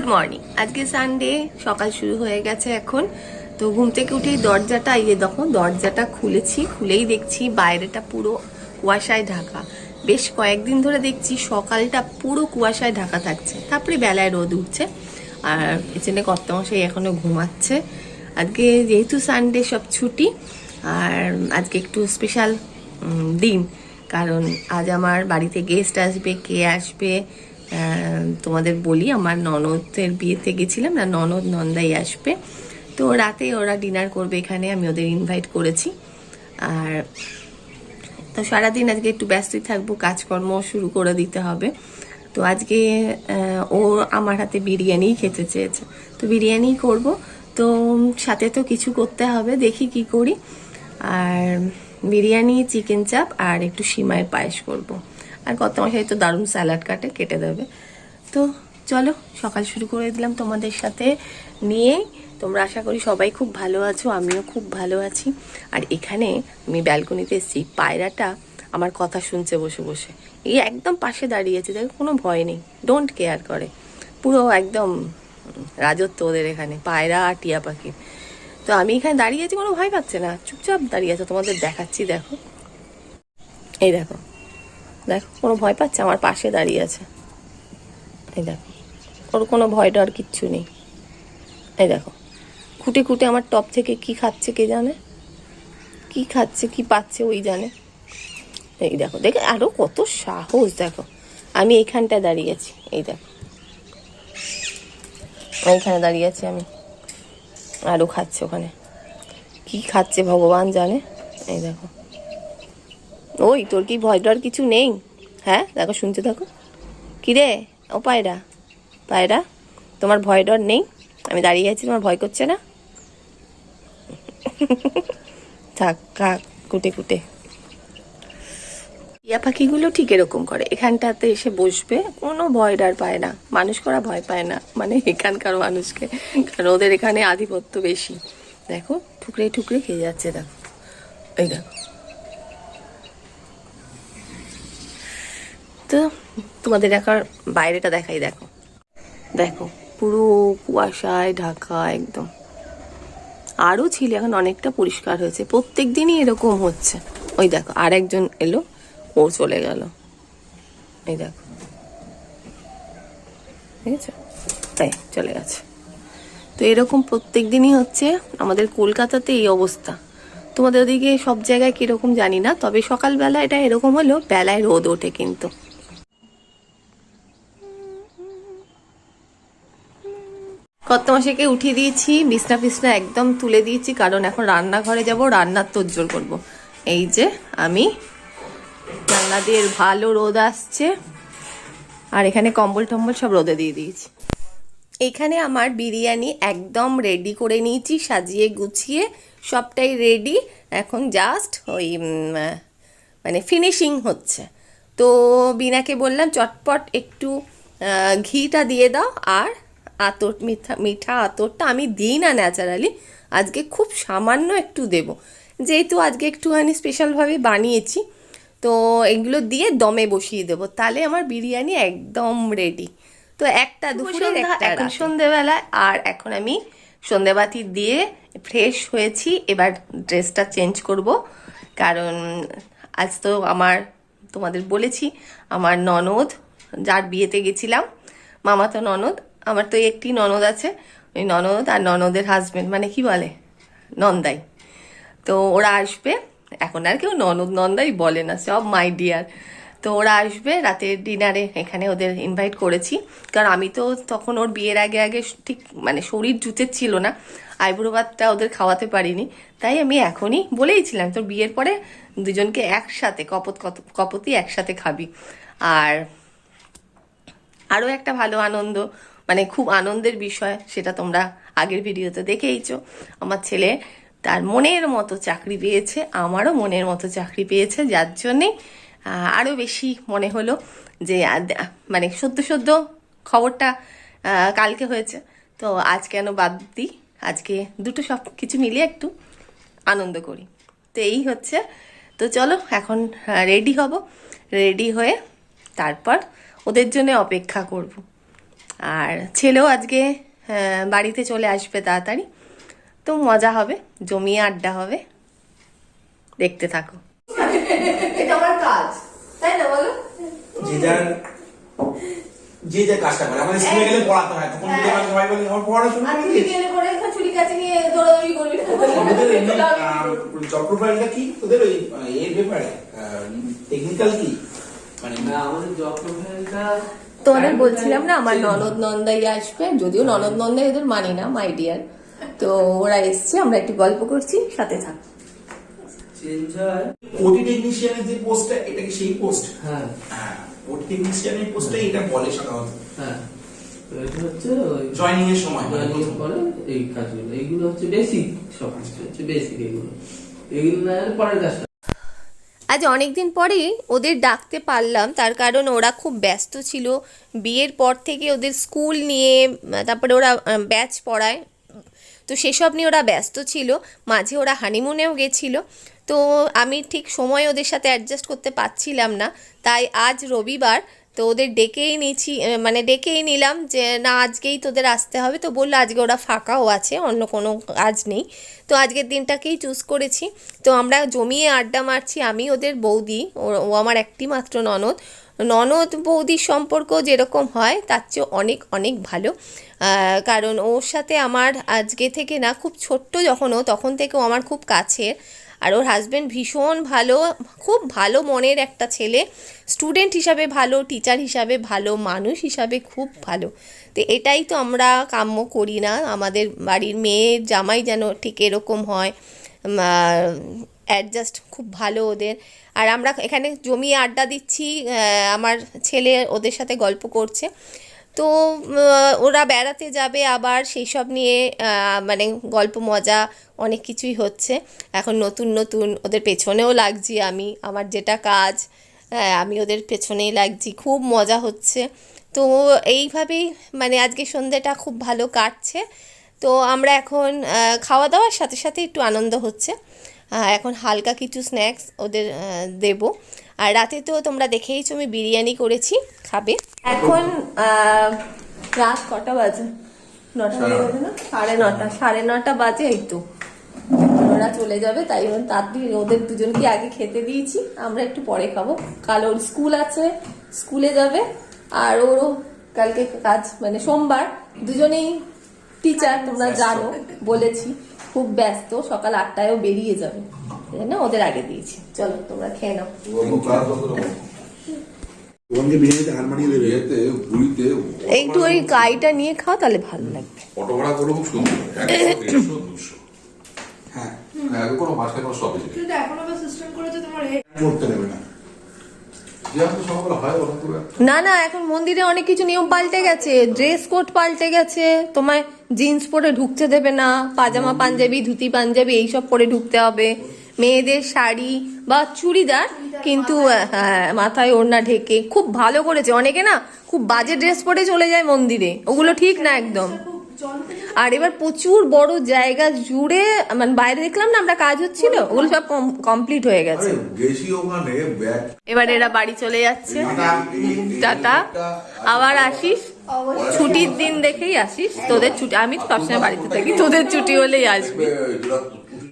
Good morning আজকে Sunday সকাল শুরু হয়ে গেছে এখন। তো ঘুম থেকে উঠেই দরজাটা ইয়ে দেখো, দরজাটা খুলেছি, খুলেই দেখছি বাইরেটা পুরো কুয়াশায় ঢাকা। বেশ কয়েকদিন ধরে দেখছি সকালটা পুরো কুয়াশায় ঢাকা থাকছে। তারপরে বেলায় রোদ উঠছে। আর কিচেনে কর্তামশাই এখনও ঘুমাচ্ছে। আজকে যেহেতু সানডে সব ছুটি, আর আজকে একটু স্পেশাল দিন। কারণ আজ আমার বাড়িতে গেস্ট আসবে, কে আসবে তোমাদের বলি, আমার ননদের বিয়েতে গেছিলাম না ননদ নন্দাই আসবে। তো রাতে ওরা ডিনার করবে এখানে, আমি ওদের ইনভাইট করেছি। আর তো সারাদিন আজকে একটু ব্যস্তই থাকব, কাজকর্ম শুরু করে দিতে হবে। তো আজকে ও আমার হাতে বিরিয়ানি খেতে চেয়েছে। তো বিরিয়ানি করব, তো সাথে তো কিছু করতে হবে, দেখি কি করি। আর বিরিয়ানি চিকেন চাপ আর একটু সিমাইয়ের পায়েস করব। আর কত মশাই তো দারুণ স্যালাড কাটে, কেটে দেবে। তো চলো, সকাল শুরু করে দিলাম তোমাদের সাথে নিয়ে। তোমরা আশা করি সবাই খুব ভালো আছো, আমিও খুব ভালো আছি। আর এখানে আমি ব্যালকনিতে এসেছি, পায়রাটা আমার কথা শুনছে বসে বসে। এই একদম পাশে দাঁড়িয়েছে দেখো কোনো ভয় নেই ডোন্ট কেয়ার করে। পুরো একদম রাজত্ব ওদের এখানে, পায়রা আর টিয়া পাখি। তো আমি এখানে দাঁড়িয়ে আছি, কোনো ভয় পাচ্ছে না, চুপচাপ দাঁড়িয়ে আছে, তোমাদের দেখাচ্ছি, দেখো। এই দেখো দেখো, কোনো ভয় পাচ্ছে? আমার পাশে দাঁড়িয়ে আছে। এই দেখো, ওর কোনো ভয় ডর কিচ্ছু নেই। এই দেখো, খুঁটে খুঁটে আমার টপ থেকে কি খাচ্ছে কে জানে? কি খাচ্ছে, কি পাচ্ছে ওই জানে। এই দেখো, দেখে আরও কত সাহস, দেখো। আমি এইখানটায় দাঁড়িয়ে আছি, এই দেখো। এইখানে দাঁড়িয়ে আছি আমি। আরও খাচ্ছে ওখানে। কি খাচ্ছে ভগবান জানে? এই দেখো। ওই, তোর কি ভয় ডর কিছু নেই? হ্যাঁ দেখো, শুনতে থাকো। কিরে, ও পায়রা। পায়রা, তোমার ভয় ডর নেই? আমি দাঁড়িয়ে আছি, তোমার ভয় করছে না? থাক কাক কুটে কুটে। টিয়া পাখিগুলো ঠিক এরকম করে। এখানটাতে এসে বসবে, কোনো ভয় ডর পায় না। মানুষ করা ভয় পায় না। মানে এখানকার মানুষকে, কারণ ওদের এখানে আধিপত্য বেশি। দেখো, ঠুকরে ঠুকরে খেয়ে যাচ্ছে, দেখো। এই দেখো। তোমাদের দেখার বাইরেটা দেখাই, দেখো। দেখো, পুরো কুয়াশায় ঢাকা একদম। আরও ছিল, এখন অনেকটা পরিষ্কার হয়েছে। প্রত্যেক দিনই এরকম হচ্ছে। ওই দেখো আর একজন এলো, ও চলে গেল। এই দেখো। ঠিক আছে তাই, চলে গেছে। তো এরকম প্রত্যেক দিনই হচ্ছে আমাদের কলকাতাতে এই অবস্থা। তোমাদের ওদিকে সব জায়গায় কীরকম জানি না, তবে সকালবেলা এটা এরকম হলো, বেলায় রোদ ওঠে কিন্তু। কত উঠিয়ে দিয়েছি, বিছনা ফিসনা একদম তুলে দিয়েছি, কারণ এখন রান্নাঘরে যাব, রান্নার তোজ্জোর করব। এই যে আমি জানলা দিয়ে ভালো রোদ আসছে, আর এখানে কম্বল টম্বল সব রোদে দিয়ে দিয়েছি। এখানে আমার বিরিয়ানি একদম রেডি করে নিয়েছি, সাজিয়ে গুছিয়ে সবটাই রেডি এখন জাস্ট ওই মানে ফিনিশিং হচ্ছে। তো বিনাকে বললাম, চটপট একটু ঘিটা দিয়ে দাও, আর আতর মিঠা মিঠা আতরটা আমি দিই না ন্যাচারালি আজকে খুব সামান্য একটু দেব। যেহেতু আজকে একটুখানি স্পেশালভাবে বানিয়েছি তো এগুলো দিয়ে দমে বসিয়ে দেবো। তাহলে আমার বিরিয়ানি একদম রেডি তো একটা দুপুরে একটা এখন সন্ধেবেলায় আর এখন আমি সন্ধেবাতি দিয়ে ফ্রেশ হয়েছি এবার ড্রেসটা চেঞ্জ করব। কারণ আজ তো আমার তোমাদের বলেছি আমার ননদ যার বিয়েতে গেছিলাম মামা তো ননদ আমার তো একটি ননদ আছে। ওই ননদ আর ননদের হাজবেন্ড মানে কি বলে? নন্দাই। তো ওরা আসবে। এখন আর কেউ ননদ নন্দাই বলে না, সব মাই ডিয়ার তো ওরা আসবে রাতের ডিনারে, এখানে ওদের ইনভাইট করেছি। কারণ আমি তো তখন ওর বিয়ের আগে আগে ঠিক মানে শরীর জুতে ছিল না। আইবুড়ো ভাতটা ওদের খাওয়াতে পারিনি। তাই আমি এখনই বলেইছিলাম, তোর বিয়ের পরে দুজনকে একসাথে, কপত কপতি একসাথে খাবি। আর আরও একটা ভালো আনন্দ মানে খুব আনন্দের বিষয়, সেটা তোমরা আগের ভিডিওতে দেখেইছো। আমার ছেলে তার মনের মতো চাকরি পেয়েছে, আমারও মনের মতো চাকরি পেয়েছে, যার জন্যে আরও বেশি মনে হলো যে মানে সদ্য সদ্য খবরটা কালকে হয়েছে। তো আজ কেন বাদ দিই? আজকে দুটো সব কিছু মিলিয়ে একটু আনন্দ করি। তো এই হচ্ছে। তো চলো, এখন রেডি হব। রেডি হয়ে তারপর ওদের জন্য অপেক্ষা করব। আর ছেলেও আজকে বাড়িতে চলে আসবে তাড়াতাড়ি। তো মজা হবে জমিয়ে আড্ডা হবে। দেখতে থাকো। এটা আমার কাজ তাই না বলো? যে যে কাজটা করে। আমাদের স্কুলে গেলে পড়াতে হয় তখন যদি আমার সবাই বলে আমার পড়াশোনা আর গেলে পরে এখানে ছুরি কাছে নিয়ে দৌড়াদৌড়ি করবি। ওদের এমনি জব প্রোফাইলটা কি? ওদের ওই এর ব্যাপারে টেকনিক্যাল কি? মানে না আমাদের জব প্রোফাইলটা তোমাদের বলছিলাম না আমার ননদ নন্দাই আসবে যদিও ননদ নন্দাই ওদের মানি না মাই ডিয়ার তো ওরা এসছে আমরা একটু গল্প করছি সাথে থাক। চেঞ্জ ওটি টেকনিশিয়ানের যে পোস্টটা এটা কি সেই পোস্ট হ্যাঁ। হ্যাঁ ওটি টেকনিশিয়ানের পোস্টটা এটা বলে সাধারণত। হ্যাঁ। তো এটা হচ্ছে ওই জয়নিং এর সময় মানে joining এর প্রথম। পরে এই কাজগুলো। এইগুলো হচ্ছে বেসিক সব হচ্ছে বেসিক এগুলো। এগুলো না পরের কাজটা। আজ অনেক দিন পরেই ওদের ডাকতে পারলাম। তার কারণ ওরা খুব ব্যস্ত ছিল। বিয়ের পর থেকে ওদের স্কুল নিয়ে, তারপরে ওরা ব্যাচ পড়ায়। তো সেসব নিয়ে ওরা ব্যস্ত ছিল। মাঝে ওরা হানিমুনেও গেছিল। তো আমি ঠিক সময় ওদের সাথে অ্যাডজাস্ট করতে পারছিলাম না। তাই আজ রবিবার তো ওদের ডেকেই নিয়েছি মানে ডেকেই নিলাম যে, না, আজকেই তোদের আসতে হবে। তো বলল, আজকে ওরা ফাঁকাও আছে, অন্য কোনো কাজ নেই। তো আজকের দিনটাকেই চুজ করেছি। তো আমরা জমিয়ে আড্ডা মারছি, আমি, ওদের বৌদি, ও- আমার একটি মাত্র ননদ। ননদ বৌদির সম্পর্ক যেরকম হয়, তার চেয়ে অনেক অনেক ভালো। কারণ ওর সাথে আমার আজকে থেকে না, খুব ছোট্ট যখন ও, তখন থেকে ও আমার খুব কাছের। আর ওর হাজব্যান্ড ভীষণ ভালো, খুব ভালো মনের একটা ছেলে। স্টুডেন্ট হিসাবে ভালো টিচার হিসাবে ভালো, মানুষ হিসাবে খুব ভালো। তো এটাই তো আমরা কাম্য করি না। আমাদের বাড়ির মেয়ের জামাই যেন ঠিক এরকম হয় অ্যাডজাস্ট খুব ভালো ওদের। আর আমরা এখানে জমিয়ে আড্ডা দিচ্ছি আমার ছেলে ওদের সাথে গল্প করছে। তো ওরা বেড়াতে যাবে আবার সেই সব নিয়ে মানে গল্প, মজা অনেক কিছুই হচ্ছে। এখন নতুন নতুন ওদের পেছনেও লাগছি আমি, আমার যেটা কাজ হ্যাঁ আমি ওদের পেছনেই লাগছি, খুব মজা হচ্ছে। তো এইভাবেই মানে আজকে সন্ধ্যেটা খুব ভালো কাটছে। তো আমরা এখন খাওয়া দাওয়ার সাথে সাথে একটু আনন্দ হচ্ছে। এখন হালকা কিছু স্ন্যাক্স ওদের দেবো। আর রাতে তো তোমরা দেখেইছো আমি বিরিয়ানি করেছি খাবে। এখন রাত কটা বাজে? নটা বাজে না? সাড়ে নটা। সাড়ে নটা বাজে এই তো। ওরা চলে যাবে তাই তাড়াতাড়ি ওদের দুজনকে আগে খেতে দিয়েছি? আমরা একটু পরে খাব। কাল ওর স্কুল আছে স্কুলে যাবে আর ওরও কালকে কাজ মানে সোমবার। দুজনেই টিচার তোমরা জানো বলেছি। খুব ব্যস্ত সকাল আটটায়ও বেরিয়ে যাবে। জন্য ওদের আগে দিয়েছি। চলো তোমরা খেয়ে নাও। একটু ওই গাইটা নিয়ে খাও তাহলে ভালো লাগবে। অটো ভাড়া করে খুব সুন্দর। একশো দেড়শো দুশো। হ্যাঁ। হ্যাঁ কোনো মাঝখানে কোনো স্টপেজ কিন্তু এখন আবার সিস্টেম করেছে তোমার করতে দেবে না। হয় না না এখন মন্দিরে অনেক কিছু নিয়ম পাল্টে গেছে। ড্রেস কোড পাল্টে গেছে। তোমায় জিন্স পরে ঢুকতে দেবে না। পাজামা পাঞ্জাবি ধুতি পাঞ্জাবি এইসব পরে ঢুকতে হবে। মেয়েদের শাড়ি বা চুড়িদার কিন্তু হ্যাঁ মাথায় ওড়না ঢেকে খুব ভালো করেছে। অনেকে না খুব বাজে ড্রেস পরে চলে যায় মন্দিরে। ওগুলো ঠিক না একদম। আর এবার প্রচুর বড় জায়গা জুড়ে মানে বাইরে দেখলাম না আমরা কাজ হচ্ছিল ওগুলো সব কমপ্লিট হয়ে গেছে। এবার এরা বাড়ি চলে যাচ্ছে। টাটা আবার আসিস। ছুটির দিন দেখেই আসিস। তোদের ছুটি আমি তো সবসময় বাড়িতে থাকি তোদের ছুটি হলেই আসবি।